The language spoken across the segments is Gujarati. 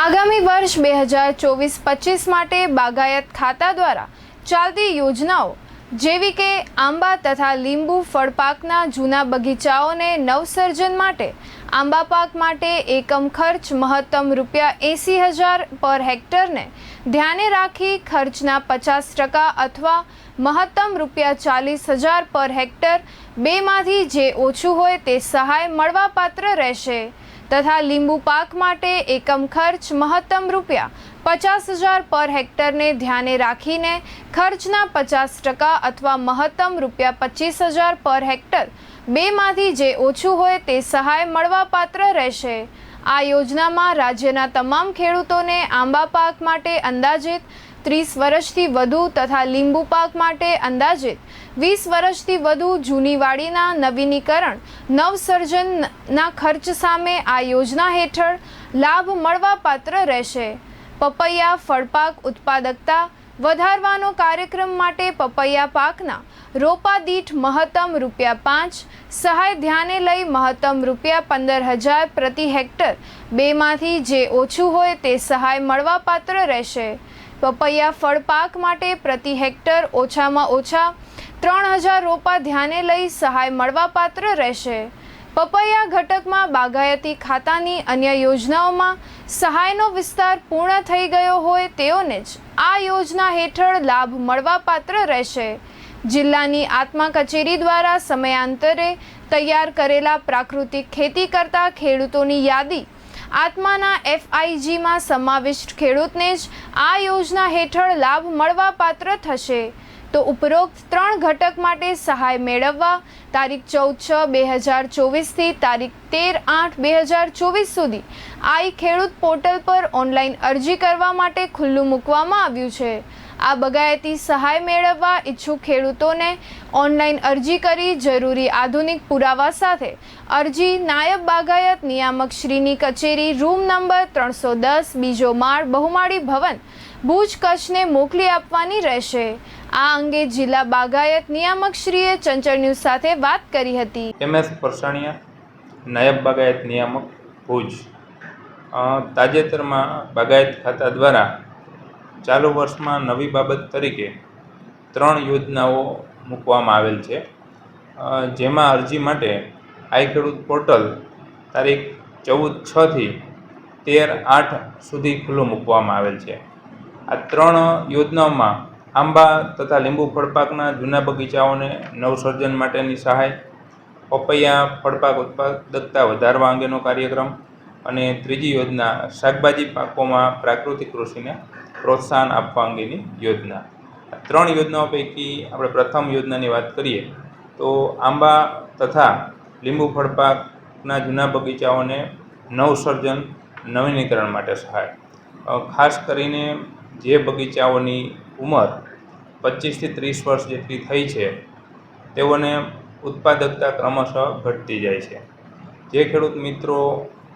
આગામી વર્ષ બે હજાર ચોવીસ પચીસ માટે બાગાયત ખાતા દ્વારા ચાલતી યોજનાઓ જેવી કે આંબા તથા લીંબુ ફળપાકના જૂના બગીચાઓને નવસર્જન માટે, આંબા પાક માટે એકમ ખર્ચ મહત્તમ રૂપિયા એંસી હજાર પર હેક્ટરને ધ્યાને રાખી ખર્ચના પચાસ ટકા અથવા મહત્તમ રૂપિયા ચાલીસ હજાર પર હેક્ટર બેમાંથી જે ઓછું હોય તે સહાય મળવાપાત્ર રહેશે. તથા લીંબુ પાક માટે એકમ ખર્ચ મહત્તમ રૂપિયા પચાસ હજાર પર હેક્ટરને ધ્યાને રાખીને ખર્ચના પચાસ ટકા અથવા મહત્તમ રૂપિયા પચીસ હજાર પર હેક્ટર બેમાંથી જે ઓછું હોય તે સહાય મળવાપાત્ર રહેશે. આ યોજનામાં રાજ્યના તમામ ખેડૂતોને આંબા પાક માટે અંદાજિત ત્રીસ વર્ષથી વધુ તથા લીંબુ પાક માટે અંદાજિત વીસ વર્ષથી વધુ જૂની વાડીના નવીનીકરણ, નવસર્જનના ખર્ચ સામે આ યોજના હેઠળ લાભ મળવાપાત્ર રહેશે. પપૈયા ફળપાક ઉત્પાદકતા વધારવાનો કાર્યક્રમ માટે પપૈયા પાકના રોપા દીઠ મહત્તમ રૂપિયા પાંચ, સહાય ધ્યાને લઈ મહત્તમ રૂપિયા પંદર હજાર પ્રતિ હેક્ટર બેમાંથી જે ઓછું હોય તે સહાય મળવાપાત્ર રહેશે. પપૈયા ફળ પાક માટે પ્રતિ હેક્ટર ઓછામાં ઓછા ત્રણ હજાર રોપા ધ્યાને લઈ સહાય મળવાપાત્ર રહેશે. પપૈયા ઘટકમાં બાગાયતી ખાતાની અન્ય યોજનાઓમાં સહાયનો વિસ્તાર પૂર્ણ થઈ ગયો હોય તેઓને જ આ યોજના હેઠળ લાભ મળવાપાત્ર રહેશે. જિલ્લાની આત્મા કચેરી દ્વારા સમયાંતરે તૈયાર કરેલા પ્રાકૃતિક ખેતી કરતા ખેડૂતોની યાદી આત્માના એફઆઈજીમાં સમાવિષ્ટ ખેડૂતને જ આ યોજના હેઠળ લાભ મળવાપાત્ર થશે. તો ઉપરોક્ત ત્રણ ઘટક માટે સહાય મેળવવા તારીખ ચૌદ છ બે હજાર ચોવીસથી તારીખ તેર આઠ બે હજાર ચોવીસ સુધી આઈ ખેડૂત પોર્ટલ પર ઓનલાઈન અરજી કરવા માટે ખુલ્લું મૂકવામાં આવ્યું છે. આ બગાયતી સહાય મેળવવા ઈચ્છુક ખેડૂતોને ઓનલાઈન અરજી કરી જરૂરી આધુનિક પુરાવા સાથે અરજી નાયબ બાગાયત નિયામક શ્રીની કચેરી રૂમ નંબર ત્રણસો દસ બીજો માળ બહુમાળી ભવન ભુજ કચ્છને મોકલી આપવાની રહેશે. આ અંગે જિલ્લા બાગાયત નિયામક શ્રીએ ચંચળ ન્યૂઝ સાથે વાત કરી હતી. એમ એસ પરસાણીયા, નાયબ બાગાયત નિયામક ભુજ. તાજેતરમાં બાગાયત ખાતા દ્વારા ચાલુ વર્ષમાં નવી બાબત તરીકે ત્રણ યોજનાઓ મૂકવામાં આવેલ છે. જેમાં અરજી માટે આઈ ખેડૂત પોર્ટલ તારીખ ચૌદ છથી તેર આઠ સુધી ખુલ્લું મૂકવામાં આવેલ છે. આ ત્રણ યોજનાઓમાં આંબા તથા લીંબુ ફળપાકના જૂના બગીચાઓને નવસર્જન માટેની સહાય, પપૈયા ફળપાક ઉત્પાદકતા વધારવા અંગેનો કાર્યક્રમ અને ત્રીજી યોજના શાકભાજી પાકોમાં પ્રાકૃતિક કૃષિને પ્રોત્સાહન આપવા અંગેની યોજના. ત્રણ યોજનાઓ પૈકી આપણે પ્રથમ યોજનાની વાત કરીએ, તો આંબા તથા લીંબુ ફળપાકના જૂના બગીચાઓને નવસર્જન, નવીનીકરણ માટે સહાય. ખાસ કરીને જે બગીચાઓની ઉંમર પચીસથી ત્રીસ વર્ષ જેટલી થઈ છે, તેઓને ઉત્પાદકતા ક્રમશઃ ઘટતી જાય છે. જે ખેડૂત મિત્રો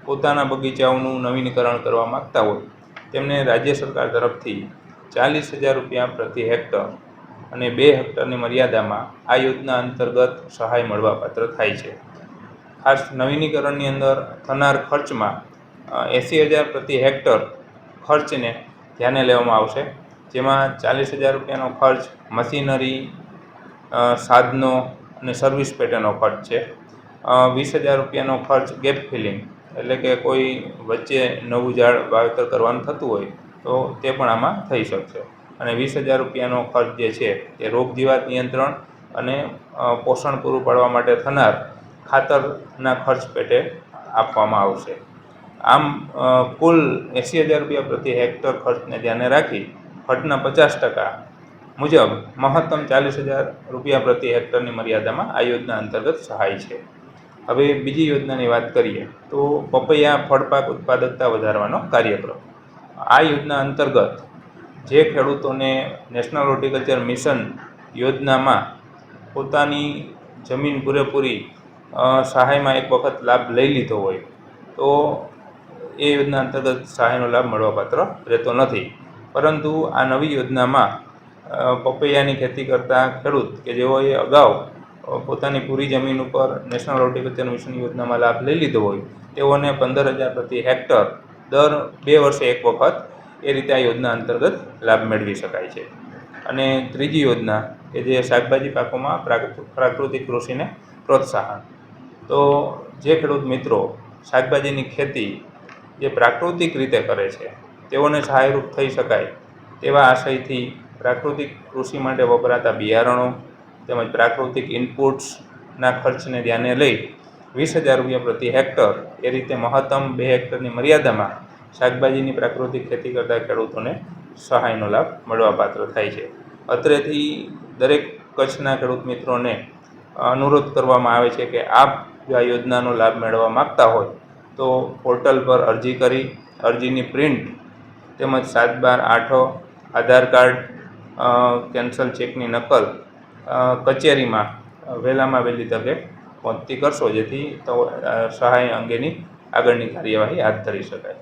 પોતાના બગીચાઓનું નવીનીકરણ કરવા માગતા હોય તેમને રાજ્ય સરકાર તરફથી ચાલીસ હજાર રૂપિયા પ્રતિ હેક્ટર અને બે હેક્ટરની મર્યાદામાં આ યોજના અંતર્ગત સહાય મળવાપાત્ર થાય છે. ખાસ નવીનીકરણની અંદર થનાર ખર્ચમાં એંસી હજાર પ્રતિ હેક્ટર ખર્ચને ધ્યાને લેવામાં આવશે, જેમાં ચાલીસ હજાર રૂપિયાનો ખર્ચ મશીનરી સાધનો અને સર્વિસ પેટેનો ખર્ચ છે. વીસ હજાર રૂપિયાનો ખર્ચ ગેપ ફિલિંગ એટલે કે કોઈ વચ્ચે નવું ઝાડ વાવેતર કરવાનું થતું હોય, તો તે પણ આમાં થઈ શકશે. અને વીસ હજાર રૂપિયાનો ખર્ચ જે છે, એ રોગ જીવાત નિયંત્રણ અને પોષણ પૂરું પાડવા માટે થનાર ખાતરના ખર્ચ પેટે આપવામાં આવશે. આમ કુલ એંસી હજાર રૂપિયા પ્રતિ હેક્ટર ખર્ચને ધ્યાને રાખી ખર્ચના પચાસ ટકા મુજબ મહત્તમ ચાલીસ હજાર રૂપિયા પ્રતિ હેક્ટરની મર્યાદામાં આ યોજના અંતર્ગત સહાય છે. હવે બીજી યોજનાની વાત કરીએ તો પપૈયા ફળપાક ઉત્પાદકતા વધારવાનો કાર્યક્રમ. આ યોજના અંતર્ગત જે ખેડૂતોને નેશનલ હોર્ટિકલ્ચર મિશન યોજનામાં પોતાની જમીન પૂરેપૂરી સહાયમાં એક વખત લાભ લઈ લીધો હોય, તો એ યોજના અંતર્ગત સહાયનો લાભ મળવાપાત્ર રહેતો નથી. પરંતુ આ નવી યોજનામાં પપૈયાની ખેતી કરતા ખેડૂત કે જેઓએ અગાઉ પોતાની પૂરી જમીન ઉપર નેશનલ હોર્ટિકલ્ચર મિશન યોજનામાં લાભ લઈ લીધો હોય, તેઓને પંદર હજાર પ્રતિ હેક્ટર દર બે વર્ષે એક વખત એ રીતે આ યોજના અંતર્ગત લાભ મેળવી શકાય છે. અને ત્રીજી યોજના કે જે શાકભાજી પાકોમાં પ્રાકૃ- પ્રાકૃતિક કૃષિને પ્રોત્સાહન. તો જે ખેડૂત મિત્રો શાકભાજીની ખેતી જે પ્રાકૃતિક રીતે કરે છે, તેઓને સહાયરૂપ થઈ શકાય તેવા આશયથી પ્રાકૃતિક કૃષિ માટે વપરાતા બિયારણો તેમજ પ્રાકૃતિક ઇનપુટ્સના ખર્ચને ધ્યાને લઈ વીસ હજાર રૂપિયા પ્રતિ હેક્ટર એ રીતે મહત્તમ બે હેક્ટરની મર્યાદામાં શાકભાજીની પ્રાકૃતિક ખેતી કરતા ખેડૂતોને સહાયનો લાભ મળવાપાત્ર થાય છે. અત્રેથી દરેક કચ્છના ખેડૂત મિત્રોને અનુરોધ કરવામાં આવે છે કે આપ જો આ યોજનાનો લાભ મેળવવા માગતા હોય તો પોર્ટલ પર અરજી કરી, અરજીની પ્રિન્ટ તેમજ સાત બાર આઠો આધાર કાર્ડ કેન્સલ ચેકની નકલ કચેરીમાં વહેલામાં વહેલી તકે પહોંચતી કરશો જેથી સહાય અંગેની આગળની કાર્યવાહી હાથ ધરી શકાય.